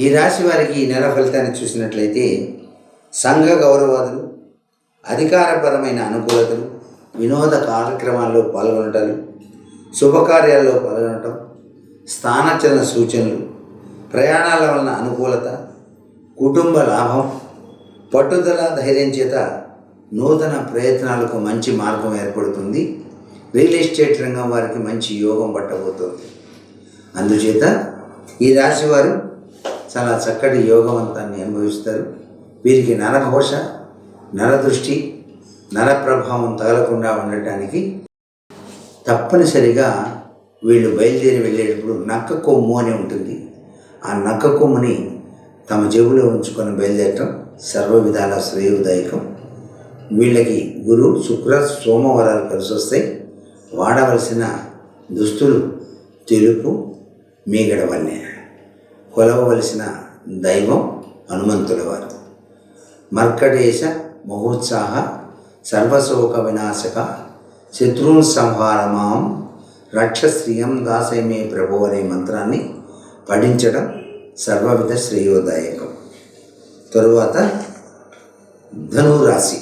ఈ రాశి వారికి ఈ నెల ఫలితాన్ని చూసినట్లయితే సంఘ గౌరవాదులు అధికారపరమైన అనుకూలతలు వినోద కార్యక్రమాల్లో పాల్గొనటాలు శుభకార్యాల్లో పాల్గొనటం స్థానచలన సూచనలు ప్రయాణాల వలన అనుకూలత కుటుంబ లాభం పట్టుదల ధైర్యం చేత నూతన ప్రయత్నాలకు మంచి మార్గం ఏర్పడుతుంది. రియల్ ఎస్టేట్ రంగం వారికి మంచి యోగం పట్టబోతోంది. అందుచేత ఈ రాశి వారు చాలా చక్కటి యోగవంతాన్ని అనుభవిస్తారు. వీరికి నరఘోష నరదృష్టి నరప్రభావం తగలకుండా ఉండటానికి తప్పనిసరిగా వీళ్ళు బయలుదేరి వెళ్ళేటప్పుడు నక్క కొమ్ము అని ఉంటుంది. ఆ నక్క కొమ్ముని తమ జేబులో ఉంచుకొని బయలుదేరటం సర్వ విధాల శ్రేయోదాయకం. వీళ్ళకి గురు శుక్ర సోమవారాలు కలిసి వస్తాయి. వాడవలసిన దుస్తులు తెలుపు మీగడ వల్లే. కొలవవలసిన దైవం హనుమంతుల వారు మర్కటేశ మహోత్సాహ సర్వశోక వినాశక శత్రున్ సంహారమాం రక్షశ్రియం దాసయమే ప్రభు అనే మంత్రాన్ని పఠించడం సర్వవిధ శ్రేయోదాయకం. తరువాత ధనురాశి.